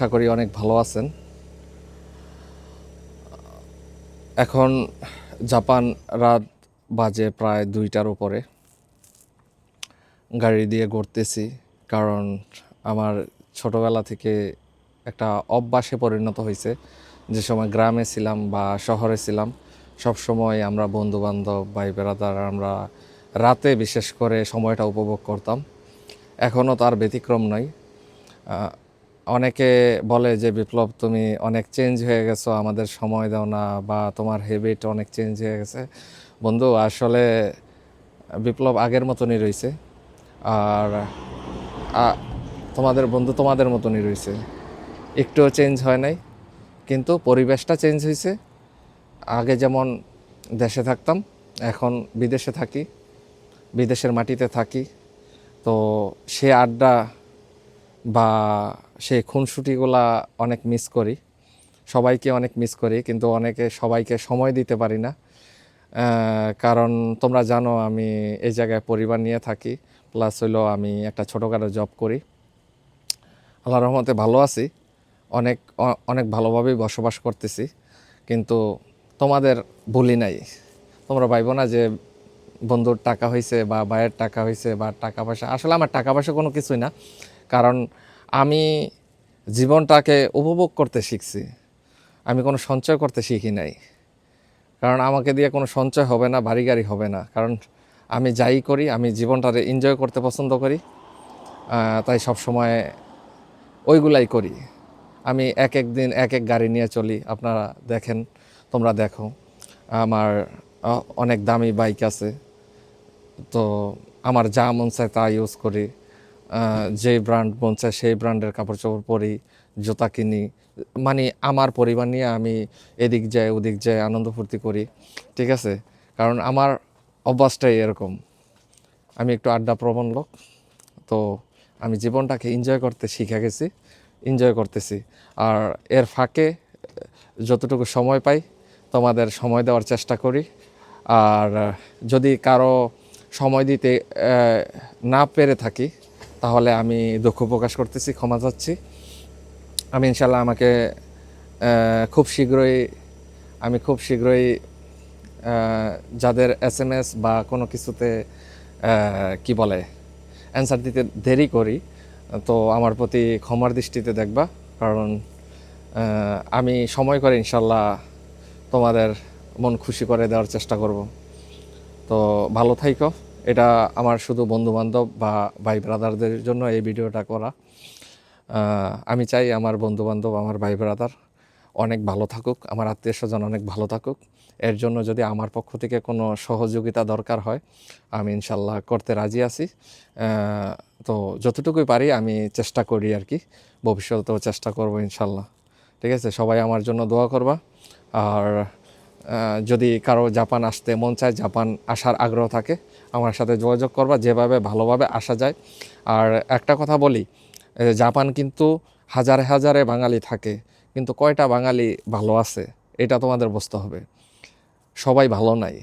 আশা করি অনেক ভালো আছেন। এখন জাপান রাত বাজে প্রায় দুইটার উপরে। গাড়ি দিয়ে ঘুরতেছি কারণ আমার ছোটবেলা থেকে একটা অভ্যাসে পরিণত হয়েছে। যে সময় গ্রামে ছিলাম বা শহরে ছিলাম, সব সময় আমরা বন্ধু বান্ধব ভাই বেড়াদার আমরা রাতে বিশেষ করে সময়টা উপভোগ করতাম। এখনও তার ব্যতিক্রম নয়। অনেকে বলে যে, বিপ্লব, তুমি অনেক চেঞ্জ হয়ে গেছো, আমাদের সময় দাও না বা, তোমার হেবিট অনেক চেঞ্জ হয়ে গেছে। বন্ধু, আসলে বিপ্লব আগের মতনই রয়েছে আর তোমাদের বন্ধু তোমাদের মতনই রয়েছে একটুও চেঞ্জ হয় নাই, কিন্তু পরিবেশটা চেঞ্জ হয়েছে আগে যেমন দেশে থাকতাম, এখন বিদেশে থাকি, বিদেশের মাটিতে থাকি। তো সে আড্ডা বা সেই খুনসুটিগুলা অনেক মিস করি। সবাইকে অনেক মিস করি, কিন্তু অনেকে সবাইকে সময় দিতে পারি না। কারণ তোমরা জানো আমি এই জায়গায় পরিবার নিয়ে থাকি প্লাস হইল আমি একটা ছোটোখাটো জব করি। আল্লাহ রহমতে ভালো আছি, অনেক অনেক ভালোভাবেই বসবাস করতেছি, কিন্তু তোমাদের বলি নাই। তোমরা ভাইবো না যে বন্ধুর টাকা হয়েছে বা ভাইয়ের টাকা হয়েছে বা টাকা পয়সা, আসলে আমার টাকা পয়সা কোনো কিছুই না। কারণ আমি জীবনটাকে উপভোগ করতে শিখছি। আমি কোনো সঞ্চয় করতে শিখি নাই। কারণ আমাকে দিয়ে কোনো সঞ্চয় হবে না বাড়ি গাড়ি হবে না। কারণ আমি যাই করি, আমি জীবনটারে এনজয় করতে পছন্দ করি তাই সব সময় ওইগুলাই করি। আমি এক এক দিন এক এক গাড়ি নিয়ে চলি। আপনারা দেখেন, তোমরা দেখো, আমার অনেক দামি বাইক আছে। তো আমার যা মন চায় তা ইউজ করি। যে ব্র্যান্ড মন চায় সেই ব্র্যান্ডের কাপড় চোপড় পরি, জুতা কিনি। মানে আমার পরিবার নিয়ে আমি এদিক যাই ওদিক যাই আনন্দ ফুর্তি করি, ঠিক আছে? কারণ আমার অভ্যাসটাই এরকম। আমি একটু আড্ডা প্রবণ লোক, তো আমি জীবনটাকে এনজয় করতে শিখে গেছি এনজয় করতেছি। আর এর ফাঁকে, যতটুকু সময় পাই, তোমাদের সময় দেওয়ার চেষ্টা করি। আর যদি কারও সময় দিতে না পেরে থাকি তাহলে আমি দুঃখ প্রকাশ করতেছি, ক্ষমা চাচ্ছি। আমি ইনশাল্লাহ আমাকে খুব শীঘ্রই, আমি খুব শীঘ্রই যাদের এস এম এস বা কোনো কিছুতে কি বলে, অ্যান্সার দিতে দেরি করি, তো আমার প্রতি ক্ষমার দৃষ্টিতে দেখবা। কারণ আমি সময় করে ইনশাল্লাহ তোমাদের মন খুশি করে দেওয়ার চেষ্টা করব। তো ভালো থাইকো। এটা আমার শুধু বন্ধু বান্ধব বা ভাই ব্রাদারদের জন্য এই ভিডিওটা করা। আমি চাই আমার বন্ধু বান্ধব আমার ভাই ব্রাদার অনেক ভালো থাকুক, আমার আত্মীয় স্বজন অনেক ভালো থাকুক। এর জন্য যদি আমার পক্ষ থেকে কোনো সহযোগিতা দরকার হয়, আমি ইনশাল্লাহ করতে রাজি আছি। তো যতটুকুই পারি আমি চেষ্টা করি আর কি। ভবিষ্যতেও চেষ্টা করব ইনশাল্লাহ ঠিক আছে? সবাই আমার জন্য দোয়া করবা। আর যদি কারও জাপান আসতে মন চায়, জাপান আসার আগ্রহ থাকে, আমার সাথে যোগাযোগ করবা, যেভাবে ভালোভাবে আসা যায়। আর একটা কথা বলি জাপান কিন্তু হাজারে হাজারে বাঙালি থাকে, কিন্তু কয়টা বাঙালি ভালো আছে, এটা তোমাদের বুঝতে হবে। সবাই ভালো নাই,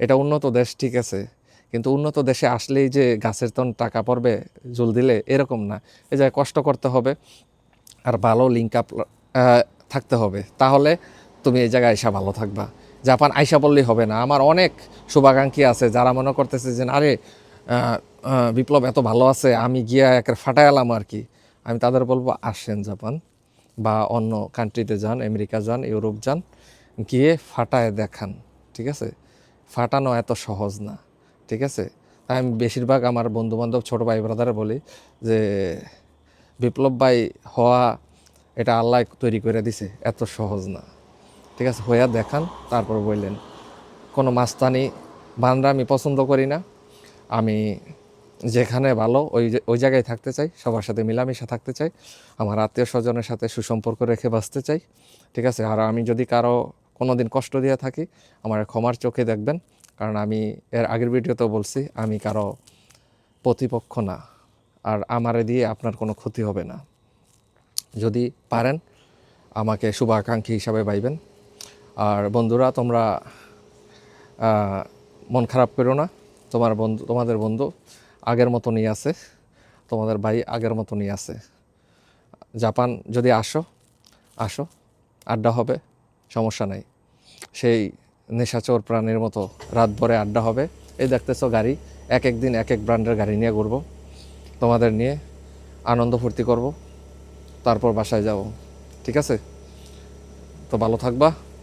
এটা উন্নত দেশ ঠিক আছে, কিন্তু উন্নত দেশে আসলেই যে গাছের তন টাকা পড়বে, জুল দিলে এরকম না এই জায়গায় কষ্ট করতে হবে, আর ভালো লিঙ্ক আপ থাকতে হবে। তাহলে তুমি এই জায়গায় আইসা ভালো থাকবা। জাপান আইসা বললেই হবে না। আমার অনেক শুভাকাঙ্ক্ষী আছে যারা মনে করতেছে যে আরে বিপ্লব এত ভালো আছে, আমি গিয়া একের ফাটাইলাম আর কি। আমি তাদের বলব, আসেন জাপান বা অন্য কান্ট্রিতে যান, আমেরিকা যান, ইউরোপ যান, গিয়ে ফাটায় দেখান, ঠিক আছে? ফাটানো এত সহজ না, ঠিক আছে? তাই আমি বেশিরভাগ আমার বন্ধু বান্ধব ছোটো ভাই ব্রাদারে বলি যে, বিপ্লব ভাই হওয়া, এটা আল্লাহ তৈরি করে দিছে, এত সহজ না। ঠিক আছে, হইয়া দেখান, তারপর বললেন, কোনো মাস্তানি বানরা আমি পছন্দ করি না। আমি যেখানে ভালো, ওই ওই জায়গায় থাকতে চাই, সবার সাথে মিলামিশা থাকতে চাই, আমার আত্মীয় স্বজনের সাথে সুসম্পর্ক রেখে বাঁচতে চাই, ঠিক আছে? আর আমি যদি কারও কোনো দিন কষ্ট দিয়ে থাকি, আমার ক্ষমার চোখে দেখবেন, কারণ আমি এর আগের ভিডিওতেও বলছি, আমি কারও প্রতিপক্ষ না, আর আমারে দিয়ে আপনার কোনো ক্ষতি হবে না। যদি পারেন, আমাকে শুভাকাঙ্ক্ষী হিসাবে পাইবেন আর বন্ধুরা, তোমরা মন খারাপ করো না। তোমার বন্ধু, তোমাদের বন্ধু আগের মতনই আছে। তোমাদের ভাই আগের মতনই আছে। জাপান যদি আসো আসো, আড্ডা হবে, সমস্যা নাই। সেই নেশাচোর প্রাণীর মতো রাত ভরে আড্ডা হবে। এই দেখতেছো গাড়ি, এক এক দিন এক এক ব্র্যান্ডের গাড়ি নিয়ে ঘুরবো। তোমাদের নিয়ে আনন্দ ফুর্তি করব। তারপর বাসায় যাব। ঠিক আছে? তো ভালো থাকবা।